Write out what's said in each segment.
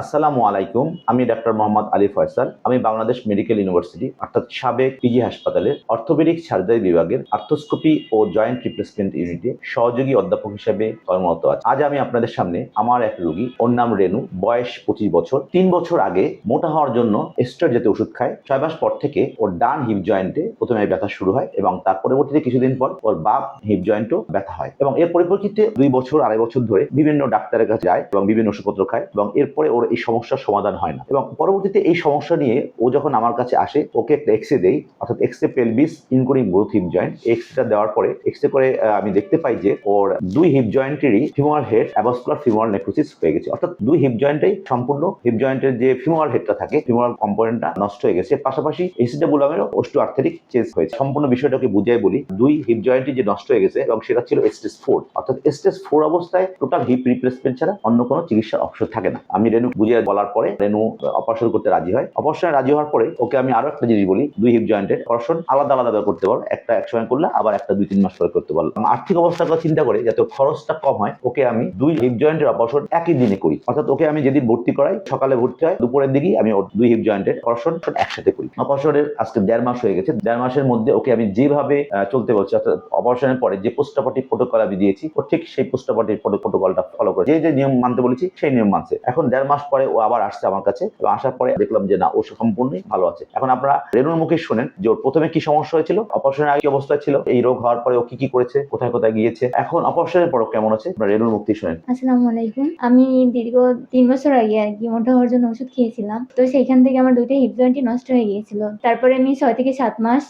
আসসালামু আলাইকুম, আমি ডাক্তার মোহাম্মদ আলী ফয়সাল। আমি বাংলাদেশ মেডিকেল ইউনিভার্সিটি, অর্থাৎ সাবেক পিজি হাসপাতালের অর্থোপেডিক সার্জারি বিভাগের আর্থোস্কোপি ও জয়েন্ট রিপ্লেসমেন্ট ইউনিটে সহযোগী অধ্যাপক হিসেবে কর্মরত আছি। আজ আমি আপনাদের সামনে আমার এক রোগী, ওর নাম রেনু, বয়স পঁচিশ বছর। তিন বছর আগে মোটা হওয়ার জন্য স্টেরয়েড জাতীয় ওষুধ খায়। ছয় মাস পর থেকে ওর ডান হিপ জয়েন্টে প্রথমে ব্যথা শুরু হয় এবং তার পরবর্তীতে কিছুদিন পর ওর বাপ হিপ জয়েন্টও ব্যথা হয় এবং এর পরিপ্রেক্ষিতে দুই বছর, আড়াই বছর ধরে বিভিন্ন ডাক্তারের কাছে যায় এবং বিভিন্ন ওষুধপত্র খায় এবং এরপরে ওর এই সমস্যার সমাধান হয় না। এবং পরবর্তীতে এই সমস্যা নিয়ে ও যখন আমার কাছে আসে, ওকে একটা এক্সরে দেই, অর্থাৎ x-ray pelvis including both hip joint এক্সরেটা দেওয়ার পরে এক্সরে করে আমি দেখতে পাই যে ওর দুই hip জয়েন্টেরই femoral head avascular femoral necrosis হয়ে গেছে। অর্থাৎ দুই হিপ জয়েন্টেই সম্পূর্ণ হিপ জয়েন্টের যে ফিমোরাল হেডটা থাকে ফিমোরাল কম্পোনেন্টটা নষ্ট হয়ে গেছে। পাশাপাশি এসিডাবুলামেরও অস্টু আর্থেটিক চেঞ্জ হয়েছে। সম্পূর্ণ বিষয়টাকে বুঝিয়ে বলি, দুই হিপ জয়েন্টই যে নষ্ট হয়ে গেছে, এবং সেটা ছিল স্টেজ ফোর অর্থাৎ স্টেজ ফোর অবস্থায় টোটাল হিপ রিপ্লেসমেন্ট ছাড়া অন্য কোনো চিকিৎসার অপশন থাকে না। আমি রেনু বুঝিয়ে বলার পরে রেনু অপারেশন করতে রাজি হয়। অপারেশনে রাজি হওয়ার পরে ওকে আমি আরও একটা জিনিস বলি, দুই হিপ জয়েন্টের অপারেশন আলাদা আলাদা করতে পারো। একটা এক সময় করলে আবার একটা দুই তিন মাস পরে করতে পারল আর্থিক অবস্থার কথা চিন্তা করে যাতে খরচটা কম হয়, ওকে আমি দুই হিপ জয়েন্টের অপারেশন একই দিনে করি। অর্থাৎ ওকে আমি যেদিন ভর্তি করাই, সকালে ভর্তি হয়, দুপুরের দিকেই আমি ওর দুই হিপ জয়েন্টের অপারেশন একসাথে করি। অপারেশনের আজকে দেড় মাস হয়ে গেছে, দেড় মাসের মধ্যে ওকে আমি যেভাবে চলতে বলছি, অর্থাৎ অপারেশনের পরে যে পোস্টাপার্টি প্রোটোকল আমি দিয়েছি, ও ঠিক সেই পোস্টাপার্টি প্রোটোকলটা ফলো করে, যে যে নিয়ম মানতে বলেছি, সেই নিয়ম মানছে। এখন দেড় মাস পরে ও আবার আসছে আমার কাছে আসার পরে দেখলাম যে না, ও সম্পূর্ণই ভালো আছে। এখন আপনারা রেনুর মুখে শুনেন যে ওর প্রথমে কি সমস্যা হয়েছিল অপারেশনের আগে কি অবস্থায় ছিল, এই রোগ হওয়ার পরে ও কি কি করেছে, কোথায় কোথায় গিয়েছে, এখন অপারেশনের পর কেমন আছে, আপনারা মুখ থেকে শুনেন। আসসালামু আলাইকুম। আমি দীর্ঘ তিন বছর আগে আর কি মোটা হওয়ার জন্য ওষুধ খেয়েছিলাম। তো সেইখান থেকে আমার দুইটা হিপ জয়েন্টই নষ্ট হয়ে গিয়েছিল। তারপরে আমি ছয় থেকে সাত মাস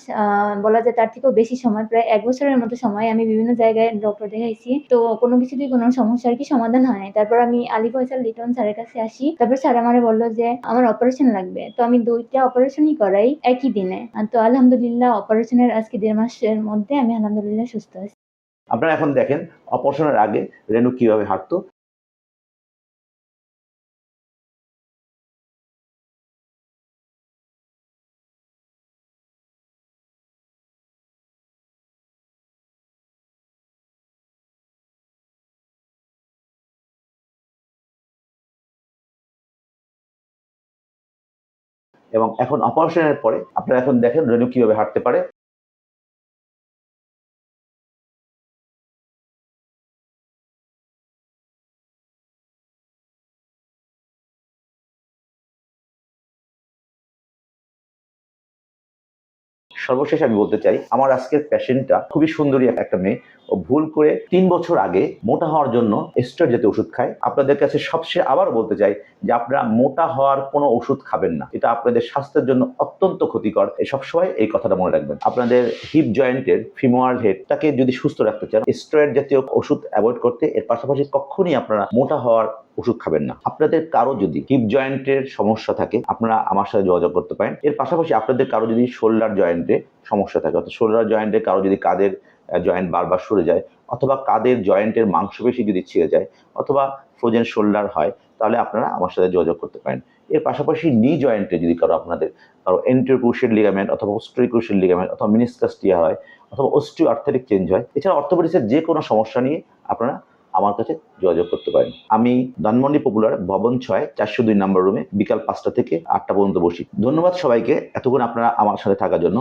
বলা যায় তার থেকেও বেশি সময়, প্রায় এক বছরের মতো সময় আমি বিভিন্ন জায়গায় ডক্টর দেখাইছি। তো কোনো কিছুতেই কোনো সমস্যার কি সমাধান হয় নাই। তারপর আমি আলী ফয়সাল লিটন স্যারের কাছে আসি। তারপর স্যার আমারে বলল যে, আমার অপারেশন লাগবে। তো আমি দুইটা অপারেশনই করাই একই দিনে। তো আলহামদুলিল্লাহ অপারেশনের আজকে দেড় মাসের মধ্যে আমি আলহামদুলিল্লাহ সুস্থ আছি। আপনারা এখন দেখেন অপারেশনের আগে রেনু কীভাবে হাঁটতো এবং এখন অপারেশনের পরে আপনারা এখন দেখেন রেনু কীভাবে হাঁটতে পারে। সর্বশেষ আমি বলতে চাই, আমার আজকের পেশেন্টটা খুবই সুন্দরী একটা মেয়ে। ও ভুল করে তিন বছর আগে মোটা হওয়ার জন্য স্টেরয়েড জাতীয় ওষুধ খায়। আপনাদের কাছে সবচেয়ে আবারও বলতে চাই যে আপনারা মোটা হওয়ার কোনো ওষুধ খাবেন না। এটা আপনাদের স্বাস্থ্যের জন্য অত্যন্ত ক্ষতিকর। সবসময় এই কথাটা মনে রাখবেন। আপনাদের হিপ জয়েন্টের ফিমোয়াল হেডটাকে যদি সুস্থ রাখতে চান স্টেরয়েড জাতীয় ওষুধ অ্যাভয়েড করতে এর পাশাপাশি কখনই আপনারা মোটা হওয়ার ওষুধ খাবেন না। আপনাদের কারও যদি হিপ জয়েন্টের সমস্যা থাকে, আপনারা আমার সাথে যোগাযোগ করতে পারেন। এর পাশাপাশি আপনাদের কারও যদি শোল্ডার জয়েন্টে সমস্যা থাকে, অর্থাৎ শোল্ডার জয়েন্টে কারও যদি কাদের জয়েন্ট বারবার সরে যায়, অথবা কাদের জয়েন্টের মাংসপেশি যদি ছিঁড়ে যায়, অথবা ফ্রোজেন শোল্ডার হয়, তাহলে আপনারা আমার সাথে যোগাযোগ করতে পারেন। এর পাশাপাশি নি জয়েন্টে যদি কারও আপনাদের, কারও এন্টিওক্রুশিয়াল লিগামেন্ট অথবা অস্ট্রিক্রুশিয়াল লিগামেন্ট অথবা মিনিসকাস টিয়া হয়, অথবা অস্ট্রিও আর্থারিক চেঞ্জ হয়, এছাড়া অর্থোপেডিক্সের যে কোনো সমস্যা নিয়ে আপনারা আমার কাছে যোগাযোগ করতে পারেন। আমি ধানমন্ডি পপুলার ভবন ছয়, চারশো দুই নম্বর রুমে বিকাল পাঁচটা থেকে আটটা পর্যন্ত বসি। ধন্যবাদ সবাইকে। এতক্ষণ আপনারা আমার সাথে থাকার জন্য।